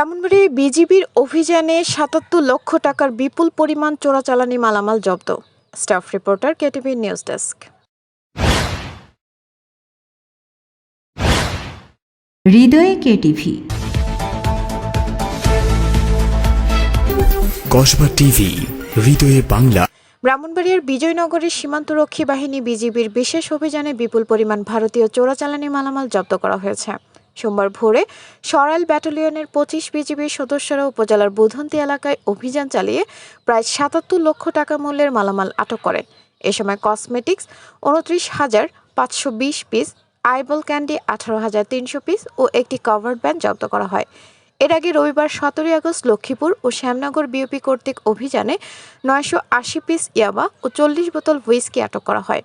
ব্রাহ্মণবাড়িয়ায় বিজিবির অভিযানে সাতাত্তর লক্ষ টাকার বিপুল পরিমাণ চোরাচালানি মালামাল জব্দ। Staff reporter KTV news desk. হৃদয়ে কেটিভি। কসবা টিভি হৃদয়ে বাংলা। ব্রাহ্মণবাড়িয়ার বিজয়নগরের সীমান্তরক্ষী বাহিনী বিজিবির বিশেষ অভিযানে বিপুল পরিমাণ ভারতীয় চোরাচালানি মালামাল জব্দ করা হয়েছে। সোমবার ভোরে সরাইল ব্যাটালিয়নের পঁচিশ বিজিবির সদস্যরা উপজেলার বুধন্তি এলাকায় অভিযান চালিয়ে প্রায় সাতাত্তর লক্ষ টাকা মূল্যের মালামাল আটক করে এ সময় কসমেটিক্স উনত্রিশ হাজার পাঁচশো বিশ পিস, আইবল ক্যান্ডি আঠারো হাজার তিনশো পিস ও একটি কভার ব্যান্ড জব্দ করা হয়। এর আগে রবিবার সতেরোই আগস্ট লক্ষ্মীপুর ও শ্যামনগর বিওপি কর্তৃক অভিযানে নয়শো আশি পিস ইয়াবা ও চল্লিশ বোতল হুইস্কি আটক করা হয়।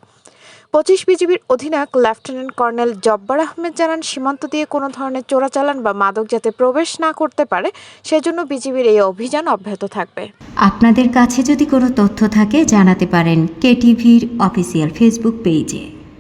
পঁচিশ বিজিবির অধিনায়ক লেফটেন্যান্ট কর্নেল জব্বার আহমেদ জানান, সীমান্ত দিয়ে কোনো ধরনের চোরাচালান বা মাদক যাতে প্রবেশ না করতে পারে, সেজন্য বিজিবির এই অভিযান অব্যাহত থাকবে। আপনাদের কাছে যদি কোনো তথ্য থাকে, জানাতে পারেন কেটিভির অফিসিয়াল ফেসবুক পেজে।